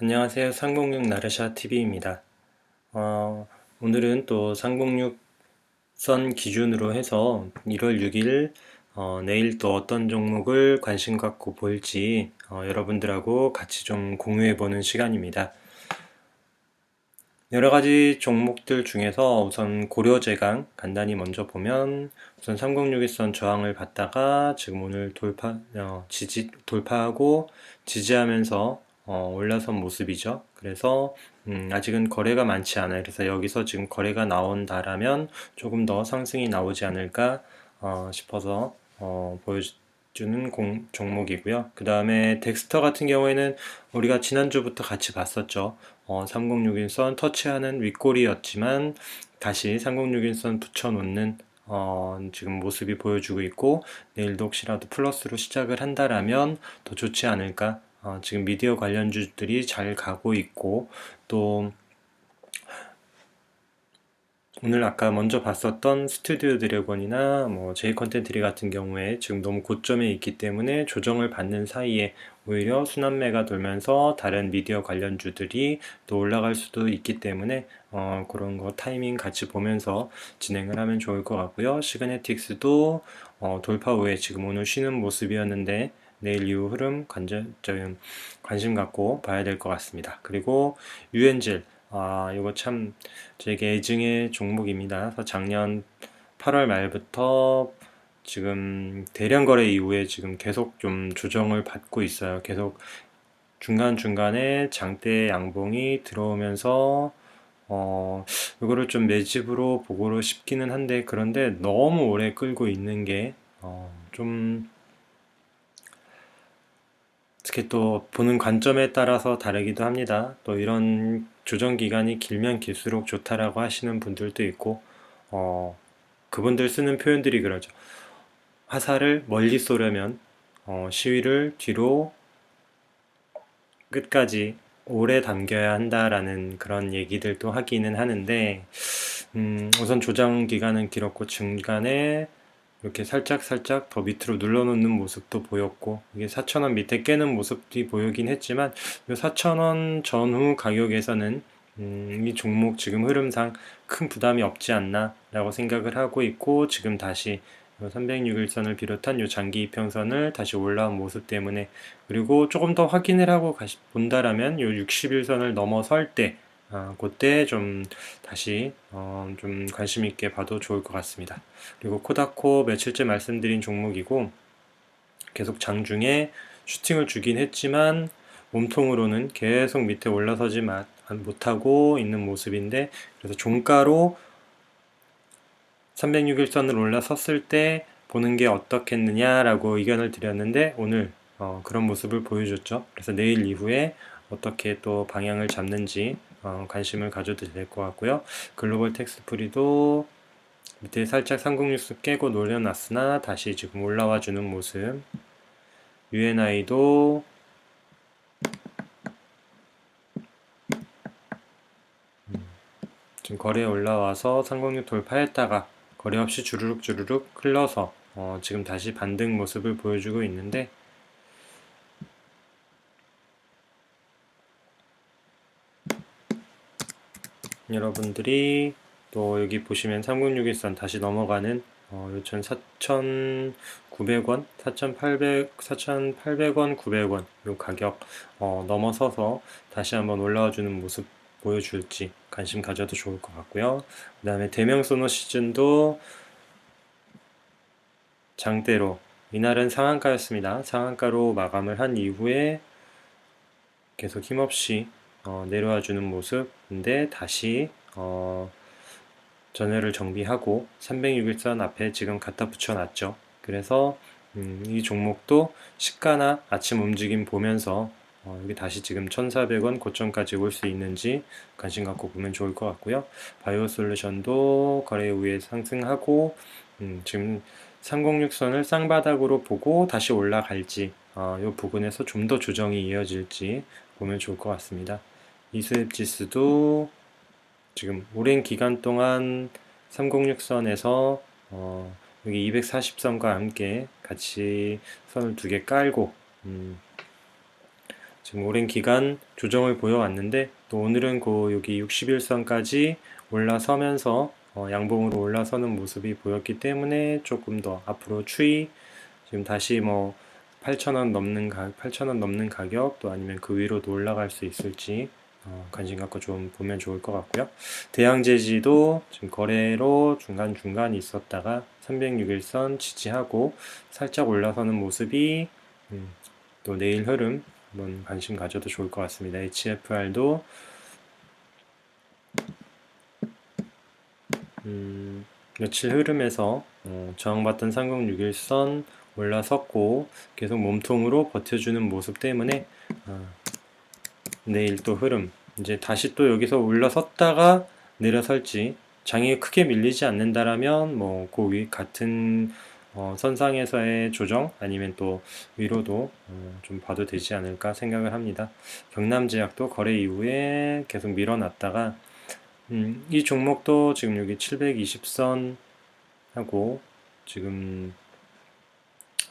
안녕하세요. 306 나르샤 TV입니다. 어, 오늘은 또 306 선 기준으로 해서 1월 6일 어, 내일 또 어떤 종목을 관심 갖고 볼지 어, 여러분들하고 같이 좀 공유해 보는 시간입니다. 여러 가지 종목들 중에서 우선 고려제강 간단히 먼저 보면 우선 306일선 저항을 받다가 지금 오늘 돌파 어, 지지 돌파하고 지지하면서 어, 올라선 모습이죠. 그래서 음, 아직은 거래가 많지 않아요. 그래서 여기서 지금 거래가 나온다라면 조금 더 상승이 나오지 않을까 어, 싶어서 어, 보여주는 공, 종목이고요. 그 다음에 덱스터 같은 경우에는 우리가 지난주부터 같이 봤었죠. 어, 3061선 터치하는 윗골이었지만 다시 3061선 붙여놓는 어, 지금 모습이 보여주고 있고 내일도 혹시라도 플러스로 시작을 한다라면 더 좋지 않을까 어, 지금 미디어 관련주들이 잘 가고 있고 또 오늘 아까 먼저 봤었던 스튜디오 드래곤이나 뭐 제이 컨텐트리 같은 경우에 지금 너무 고점에 있기 때문에 조정을 받는 사이에 오히려 순환매가 돌면서 다른 미디어 관련주들이 또 올라갈 수도 있기 때문에 어, 그런 거 타이밍 같이 보면서 진행을 하면 좋을 것 같고요. 시그네틱스도 어, 돌파 후에 지금 오늘 쉬는 모습이었는데 내일 이후 흐름 관전, 관심 갖고 봐야 될 것 같습니다. 그리고 유엔질, 아, 이거 참 제게 애증의 종목입니다. 그래서 작년 8월 말부터 지금 대량 거래 이후에 지금 계속 좀 조정을 받고 있어요. 계속 중간중간에 장대 양봉이 들어오면서 어, 이거를 좀 매집으로 보고로 싶기는 한데 그런데 너무 오래 끌고 있는 게 어, 좀 특히 또 보는 관점에 따라서 다르기도 합니다. 또 이런 조정 기간이 길면 길수록 좋다라고 하시는 분들도 있고, 어, 그분들 쓰는 표현들이 그러죠. 화살을 멀리 쏘려면 어, 시위를 뒤로 끝까지 오래 담겨야 한다라는 그런 얘기들도 하기는 하는데, 음, 우선 조정 기간은 길었고 중간에 이렇게 살짝 살짝 더 밑으로 눌러놓는 모습도 보였고 이게 4,000원 밑에 깨는 모습이 보이긴 했지만 이 4,000원 전후 가격에서는 음, 이 종목 지금 흐름상 큰 부담이 없지 않나 라고 생각을 하고 있고 지금 다시 306일선을 비롯한 이 장기 이평선을 다시 올라온 모습 때문에 그리고 조금 더 확인을 하고 본다라면 이 60일선을 넘어설 때 아, 그때 좀 다시 어, 좀 관심 있게 봐도 좋을 것 같습니다. 그리고 코다코 며칠째 말씀드린 종목이고 계속 장중에 슈팅을 주긴 했지만 몸통으로는 계속 밑에 올라서지 못하고 있는 모습인데 그래서 종가로 306일선을 올라섰을 때 보는 게 어떻겠느냐라고 의견을 드렸는데 오늘 어, 그런 모습을 보여줬죠. 그래서 내일 이후에 어떻게 또 방향을 잡는지 어, 관심을 가져도 될 것 같고요. 글로벌 텍스 프리도 밑에 살짝 상공뉴스 깨고 놀려놨으나 다시 지금 올라와 주는 모습. UNI도 음, 지금 거래에 올라와서 상공률 돌파했다가 거래 없이 주르륵 주르륵 흘러서 어, 지금 다시 반등 모습을 보여주고 있는데 여러분들이 또 여기 보시면 3061선 다시 넘어가는 어, 요천 4,900원, 4,800, 4,800원, 900원 요 가격 어, 넘어서서 다시 한번 올라와 주는 모습 보여줄지 관심 가져도 좋을 것 같고요. 그 다음에 대명소노 시즌도 장대로 이날은 상한가였습니다. 상한가로 마감을 한 이후에 계속 힘없이 어, 내려와 주는 모습인데 다시 어, 전열을 정비하고 306일선 앞에 지금 갖다 붙여놨죠. 그래서 음, 이 종목도 시가나 아침 움직임 보면서 어, 여기 다시 지금 1,400원 고점까지 올 수 있는지 관심 갖고 보면 좋을 것 같고요. 바이오 솔루션도 거래 후에 상승하고 음, 지금 306선을 쌍바닥으로 보고 다시 올라갈지 어, 이 부분에서 좀 더 조정이 이어질지 보면 좋을 것 같습니다. 이수입 지수도 지금 오랜 기간 동안 306선에서 어, 여기 240선과 함께 같이 선을 두 개 깔고 음, 지금 오랜 기간 조정을 보여왔는데 또 오늘은 그 여기 61선까지 올라서면서 어, 양봉으로 올라서는 모습이 보였기 때문에 조금 더 앞으로 추이 지금 다시 뭐 8,000원 넘는 가 8,000원 넘는 가격 또 아니면 그 위로도 올라갈 수 있을지 어, 관심 갖고 좀 보면 좋을 것 같고요. 대양제지도 지금 거래로 중간중간 있었다가 306일선 지지하고 살짝 올라서는 모습이 음, 또 내일 흐름 한번 관심 가져도 좋을 것 같습니다. HFR도 음, 며칠 흐름에서 어, 저항받던 3061선 올라섰고 계속 몸통으로 버텨주는 모습 때문에 어, 내일 또 흐름 이제 다시 또 여기서 올라섰다가 내려설지 장이 크게 밀리지 않는다라면 뭐그 위 같은 어, 선상에서의 조정 아니면 또 위로도 어, 좀 봐도 되지 않을까 생각을 합니다. 경남제약도 거래 이후에 계속 밀어놨다가 음, 이 종목도 지금 여기 720선 하고 지금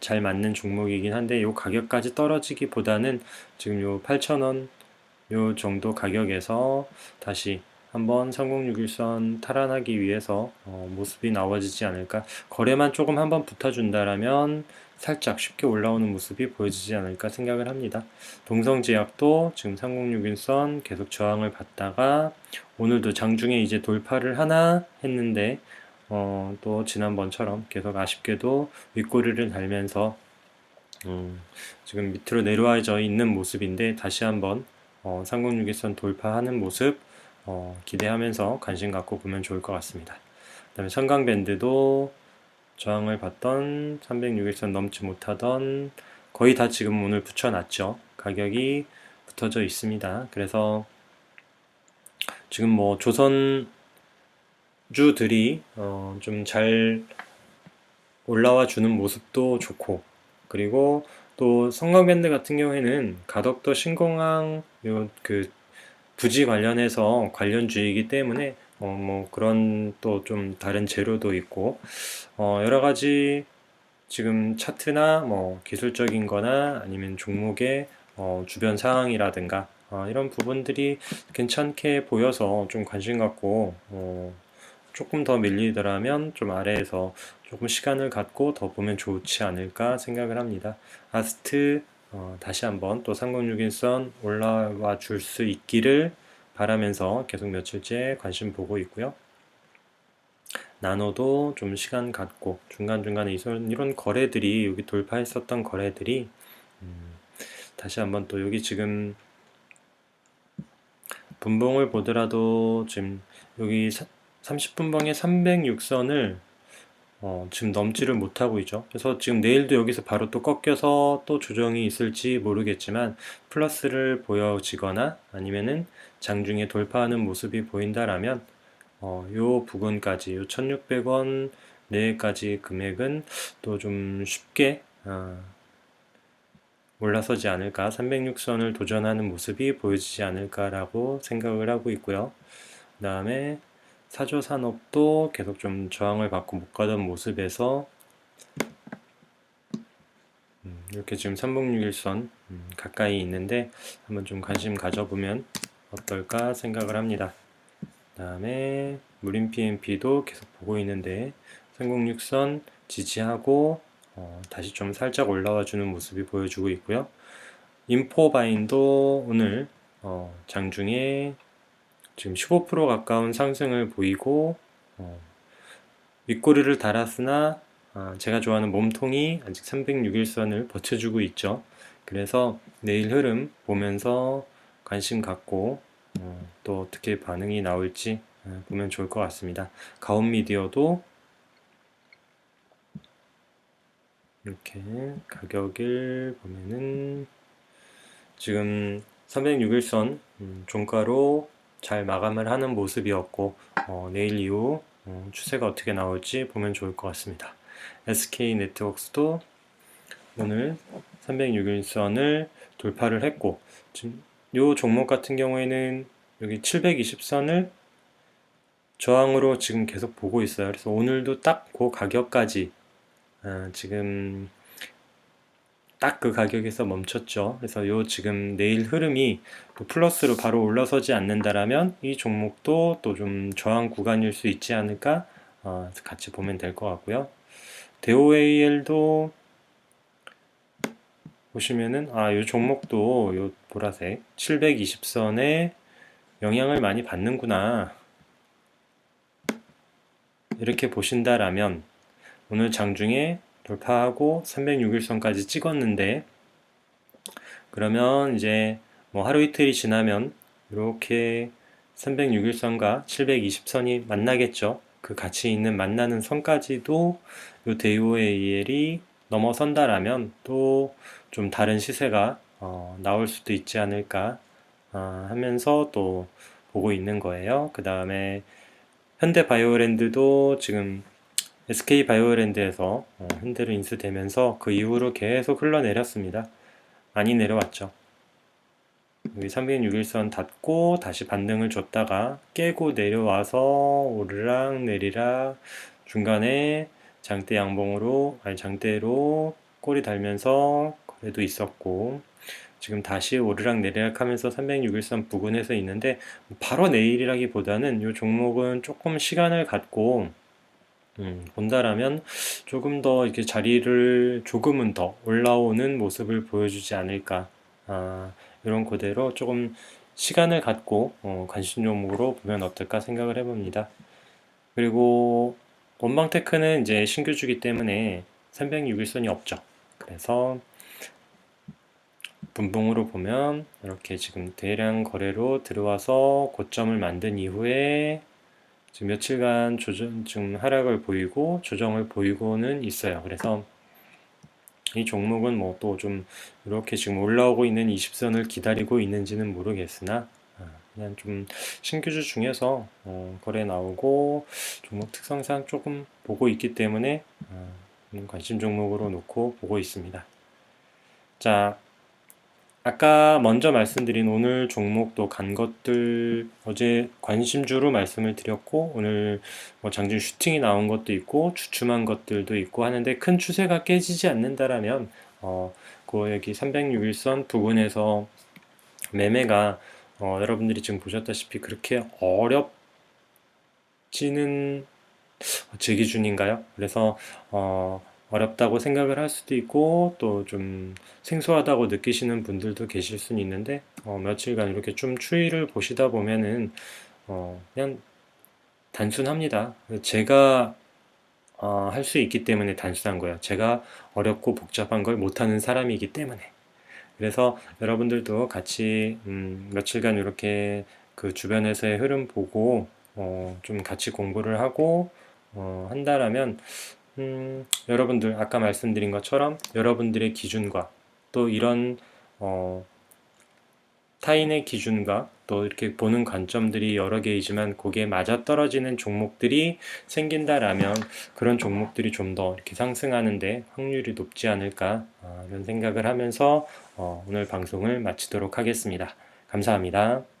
잘 맞는 종목이긴 한데 요 가격까지 떨어지기보다는 지금 요 8,000원 요 정도 가격에서 다시 한번 3061선 탈환하기 위해서 어, 모습이 나와지지 않을까 거래만 조금 한번 붙어준다라면 살짝 쉽게 올라오는 모습이 보여지지 않을까 생각을 합니다. 동성제약도 지금 3061선 계속 저항을 받다가 오늘도 장중에 이제 돌파를 하나 했는데 어, 또 지난번처럼 계속 아쉽게도 윗꼬리를 달면서 음, 지금 밑으로 내려와져 있는 모습인데 다시 한번 어, 3061선 돌파하는 모습 어, 기대하면서 관심 갖고 보면 좋을 것 같습니다. 그 다음에 성강밴드도 저항을 받던 306일선 넘지 못하던 거의 다 지금 오늘 붙여놨죠. 가격이 붙어져 있습니다. 그래서 지금 뭐 조선주들이 어, 좀 잘 올라와 주는 모습도 좋고 그리고 또 성강밴드 같은 경우에는 가덕도 신공항 요그 부지 관련해서 관련 주이기 때문에 어, 뭐 그런 또 좀 다른 재료도 있고 어, 여러 가지 지금 차트나 뭐 기술적인 거나 아니면 종목의 어, 주변 상황이라든가 어, 이런 부분들이 괜찮게 보여서 좀 관심 갖고 어, 조금 더 밀리더라면 좀 아래에서 조금 시간을 갖고 더 보면 좋지 않을까 생각을 합니다. 아스트 어, 다시 한번 또 3061선 올라와 줄 수 있기를 바라면서 계속 며칠째 관심 보고 있고요. 나노도 좀 시간 갖고 중간중간에 이런 거래들이 여기 돌파했었던 거래들이 음, 다시 한번 또 여기 지금 분봉을 보더라도 지금 여기 30분봉의 306선을 어, 지금 넘지를 못하고 있죠. 그래서 지금 내일도 여기서 바로 또 꺾여서 또 조정이 있을지 모르겠지만 플러스를 보여지거나 아니면은 장중에 돌파하는 모습이 보인다라면 어, 요 부근까지 요 1600원 내까지 금액은 또 좀 쉽게 어, 올라서지 않을까 306선을 도전하는 모습이 보여지지 않을까라고 생각을 하고 있고요. 그 다음에 사조 산업도 계속 좀 저항을 받고 못 가던 모습에서 음, 이렇게 지금 306일선 음, 가까이 있는데 한번 좀 관심 가져보면 어떨까 생각을 합니다. 그 다음에 무림 PMP도 계속 보고 있는데 306선 지지하고 어, 다시 좀 살짝 올라와 주는 모습이 보여주고 있고요. 인포바인도 오늘 어, 장중에 지금 15% 가까운 상승을 보이고 어, 윗꼬리를 달았으나 아, 제가 좋아하는 몸통이 아직 306일선을 버텨주고 있죠. 그래서 내일 흐름 보면서 관심 갖고 어, 또 어떻게 반응이 나올지 어, 보면 좋을 것 같습니다. 가온 미디어도 이렇게 가격을 보면은 지금 306일선 음, 종가로 잘 마감을 하는 모습이었고 어, 내일 이후 어, 추세가 어떻게 나올지 보면 좋을 것 같습니다. SK 네트워크스도 오늘 306일선을 돌파를 했고 지금 이 종목 같은 경우에는 여기 720선을 저항으로 지금 계속 보고 있어요. 그래서 오늘도 딱 그 가격까지 어, 지금 딱 그 가격에서 멈췄죠. 그래서 요 지금 내일 흐름이 또 플러스로 바로 올라서지 않는다라면 이 종목도 또 좀 저항 구간일 수 있지 않을까 어, 같이 보면 될 것 같고요. 대오AL도 보시면은 아, 요 종목도 요 보라색 720선에 영향을 많이 받는구나. 이렇게 보신다라면 오늘 장중에 돌파하고 306일선까지 찍었는데 그러면 이제 뭐 하루 이틀이 지나면 이렇게 306일선과 720선이 만나겠죠. 그 같이 있는 만나는 선까지도 요 대우AL이 넘어선다라면 또 좀 다른 시세가 어, 나올 수도 있지 않을까 어, 하면서 또 보고 있는 거예요. 그 다음에 현대 바이오랜드도 지금 SK 바이오랜드에서 어, 현대로 인수되면서 그 이후로 계속 흘러내렸습니다. 많이 내려왔죠. 여기 306일선 닫고 다시 반등을 줬다가 깨고 내려와서 오르락 내리락 중간에 장대 양봉으로 아니 장대로 꼬리 달면서 거래도 있었고 지금 다시 오르락 내리락 하면서 306일선 부근에서 있는데 바로 내일이라기보다는 이 종목은 조금 시간을 갖고 음, 본다라면 조금 더 이렇게 자리를 조금은 더 올라오는 모습을 보여주지 않을까. 아, 이런 그대로 조금 시간을 갖고 어, 관심 종목으로 보면 어떨까 생각을 해봅니다. 그리고 원방테크는 이제 신규주기 때문에 306일선이 없죠. 그래서 분봉으로 보면 이렇게 지금 대량 거래로 들어와서 고점을 만든 이후에 지금 며칠간 조정, 좀 하락을 보이고 조정을 보이고는 있어요. 그래서 이 종목은 뭐 또 좀 이렇게 지금 올라오고 있는 20선을 기다리고 있는지는 모르겠으나 아, 그냥 좀 신규주 중에서 어, 거래 나오고 종목 특성상 조금 보고 있기 때문에 어, 관심 종목으로 놓고 보고 있습니다. 자, 아까 먼저 말씀드린 오늘 종목도 간 것들 어제 관심주로 말씀을 드렸고 오늘 뭐 장중 슈팅이 나온 것도 있고 주춤한 것들도 있고 하는데 큰 추세가 깨지지 않는다라면 어, 그 여기 306일선 부근에서 매매가 어, 여러분들이 지금 보셨다시피 그렇게 어렵지는 제 기준인가요? 그래서 어, 어렵다고 생각을 할 수도 있고 또 좀 생소하다고 느끼시는 분들도 계실 수는 있는데 어, 며칠간 이렇게 좀 추이를 보시다 보면은 어, 그냥 단순합니다. 제가 어, 할 수 있기 때문에 단순한 거예요. 제가 어렵고 복잡한 걸 못하는 사람이기 때문에. 그래서 여러분들도 같이 음, 며칠간 이렇게 그 주변에서의 흐름 보고 어, 좀 같이 공부를 하고 어, 한다라면 음, 여러분들 아까 말씀드린 것처럼 여러분들의 기준과 또 이런 어, 타인의 기준과 또 이렇게 보는 관점들이 여러 개이지만 거기에 맞아 떨어지는 종목들이 생긴다라면 그런 종목들이 좀 더 이렇게 상승하는데 확률이 높지 않을까 어, 이런 생각을 하면서 어, 오늘 방송을 마치도록 하겠습니다. 감사합니다.